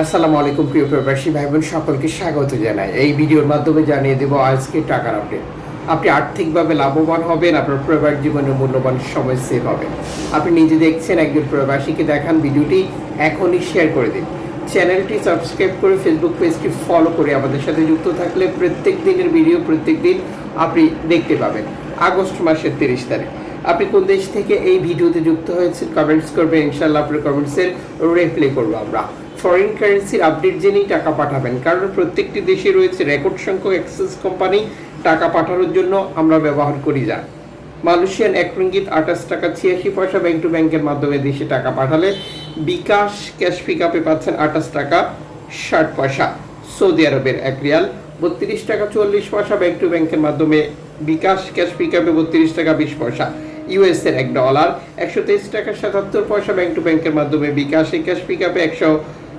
আসসালামু আলাইকুম, প্রিয় প্রবাসী ভাই বোন সকলকে স্বাগত জানাই। এই ভিডিওর মাধ্যমে জানিয়ে দেবো আজকে টাকার আপডেট আপনি আর্থিকভাবে লাভবান হবেন, আপনার প্রবাস জীবনের মূল্যবান সময় সেভ হবে। আপনি নিজে দেখছেন, একজন প্রবাসীকে দেখান ভিডিওটি, এখনই শেয়ার করে দিন। চ্যানেলটি সাবস্ক্রাইব করে ফেসবুক পেজটি ফলো করে আমাদের সাথে যুক্ত থাকলে প্রত্যেক দিনের ভিডিও প্রত্যেক দিন আপনি দেখতে পাবেন। আগস্ট মাসের তিরিশ তারিখ। আপনি কোন দেশ থেকে এই ভিডিওতে যুক্ত হয়েছেন কমেন্টস করবেন ইনশাল্লাহ আপনার কমেন্টসের রিপ্লাই করব আমরা। ফরেন কারেন্সির আপডেট জেনেই টাকা পাঠাবেন। কারণ প্রত্যেকটি দেশে রয়েছে রেকর্ড সংখ্যক অ্যাক্সেস কোম্পানি টাকা পাঠানোর জন্য আমরা ব্যবহার করি যা। মালয়েশিয়ান এক রিঙ্গিত আঠাশ টাকা ছিয়াশি পয়সা ব্যাংক টু ব্যাংকের মাধ্যমে দেশে টাকা পাঠালে বিকাশ ক্যাশ পিক আপে পাচ্ছেন আঠাশ টাকা ষাট পয়সা। সৌদি আরবের এক রিয়াল বত্রিশ টাকা চুয়াল্লিশ পয়সা ব্যাংক টু ব্যাংকের মাধ্যমে বিকাশ ক্যাশ পিক আপে বত্রিশ টাকা বিশ পয়সা। ইউএস এর এক ডলার একশো তেইশ টাকা সাতাত্তর পয়সা ব্যাংক টু ব্যাংকের মাধ্যমে বিকাশে ক্যাশ পিক আপে একশো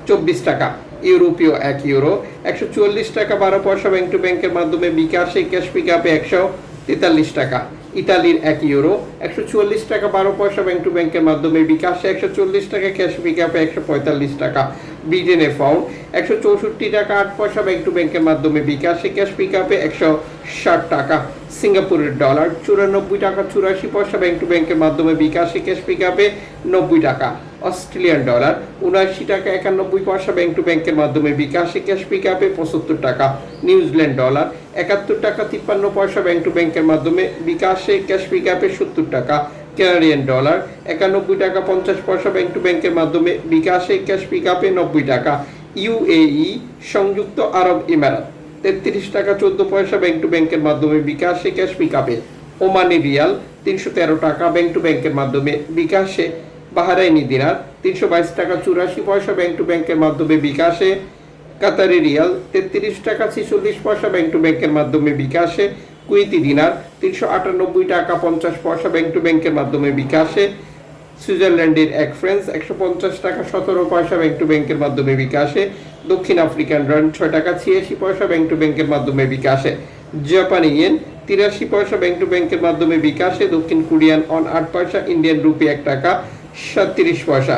চব্বিশ টাকা। ইউরোপীয় এক ইউরো, একশো চুয়াল্লিশ টাকা বারো পয়সা ব্যাংক টু ব্যাংকের মাধ্যমে বিকাশে ক্যাশ পিক আপে একশো তেতাল্লিশ টাকা। ইতালির এক ইউরো, একশো চুয়াল্লিশ টাকা বারো পয়সা ব্যাংক টু ব্যাংকের মাধ্যমে বিকাশে, একশো চল্লিশ টাকা ক্যাশ পিক আপে একশো পঁয়তাল্লিশ টাকা। ব্রিটেনের পাউন্ড একশো চৌষট্টি টাকা আট পয়সা ব্যাংক টু ব্যাংকের মাধ্যমে বিকাশে ক্যাশ পিক আপে একশো ষাট টাকা। সিঙ্গাপুরের ডলার চুরানব্বই টাকা, চুরাশি পয়সা ব্যাংক টু ব্যাংকের মাধ্যমে বিকাশে ক্যাশ পিক আপে নব্বই টাকা। অস্ট্রেলিয়ান ডলার উনআশি টাকা, একানব্বই পয়সা ব্যাংক টু ব্যাংকের মাধ্যমে বিকাশে ক্যাশ পিক আপে পঁচাত্তর টাকা। নিউজিল্যান্ড ডলার একাত্তর টাকা, তিপ্পান্ন পয়সা ব্যাংক টু ব্যাংকের মাধ্যমে বিকাশে ক্যাশ পিক আপে সত্তর টাকা। কানাডিয়ান ডলার একানব্বই টাকা পঞ্চাশ পয়সা ব্যাংক টু ব্যাংকের মাধ্যমে বিকাশে ক্যাশ পিক আপে নব্বই টাকা। ইউএই সংযুক্ত আরব ইমারাত তেত্রিশ টাকা চোদ্দ পয়সা ব্যাংক টু ব্যাংকের মাধ্যমে বিকাশে ক্যাশ পিক আপে ওমানি রিয়াল, তিনশো তেরো টাকা ব্যাংক টু ব্যাংকের মাধ্যমে বিকাশে। বাহারাইনি দিনার, তিনশো বাইশ টাকা চুরাশি পয়সা ব্যাংক টু ব্যাংকের মাধ্যমে বিকাশে। কাতারি রিয়াল, তেত্রিশ টাকা ছেচল্লিশ পয়সা ব্যাংক টু ব্যাংকের মাধ্যমে বিকাশে। কুয়েতি দিনার তিনশো আটানব্বই টাকা পঞ্চাশ পয়সা ব্যাংক টু ব্যাংকের মাধ্যমে বিকাশে। সুইজারল্যান্ডের এক ফ্রেন্স একশো পঞ্চাশ টাকা সতেরো পয়সা ব্যাংক টু ব্যাংকের মাধ্যমে বিকাশে। দক্ষিণ আফ্রিকান রান ছয় টাকা ছিয়াশি পয়সা ব্যাংক টু ব্যাংকের মাধ্যমে বিকাশে। জাপানি ইয়েন তিরাশি পয়সা ব্যাংক টু ব্যাংকের মাধ্যমে বিকাশে। দক্ষিণ কোরিয়ান অন আট পয়সা ইন্ডিয়ান রুপি এক টাকা, সাতত্রিশ পয়সা।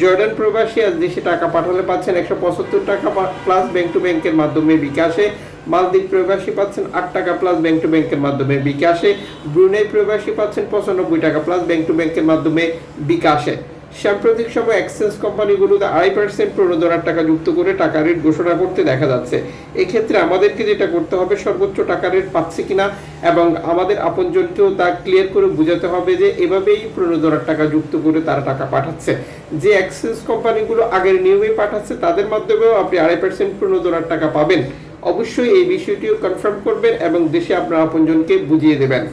জর্ডান প্রবাসী আজ দেশে টাকা পাঠালে পাচ্ছেন একশো পঁচাত্তর টাকা প্লাস ব্যাংক টু ব্যাংকের মাধ্যমে বিকাশে। মালদ্বীপ প্রবাসী পাচ্ছেন আট টাকা প্লাস ব্যাংক টু ব্যাংকের মাধ্যমে বিকাশে। ব্রুনেই প্রবাসী পাচ্ছেন পঁচানব্বই টাকা প্লাস ব্যাংক টু ব্যাংকের মাধ্যমে বিকাশে। সাম্প্রতিক সময় এক্সচেঞ্জ কোম্পানিগুলোতে আড়াই পার্সেন্ট প্রণোদনার টাকা যুক্ত করে টাকা রেট ঘোষণা করতে দেখা যাচ্ছে। এক্ষেত্রে আমাদেরকে যেটা করতে হবে, সর্বোচ্চ টাকা রেট পাচ্ছে কিনা এবং আমাদের আপনজনকেও তা ক্লিয়ার করে বোঝাতে হবে যে এভাবেই প্রণোদনার টাকা যুক্ত করে তারা টাকা পাঠাচ্ছে। যে এক্সচেঞ্জ কোম্পানিগুলো আগের নিয়মে পাঠাচ্ছে, তাদের মাধ্যমেও আপনি আড়াই পার্সেন্ট প্রণোদনার টাকা পাবেন। অবশ্যই এই বিষয়টিও কনফার্ম করবেন এবং দেশে আপনার আপনজনকে বুঝিয়ে দেবেন।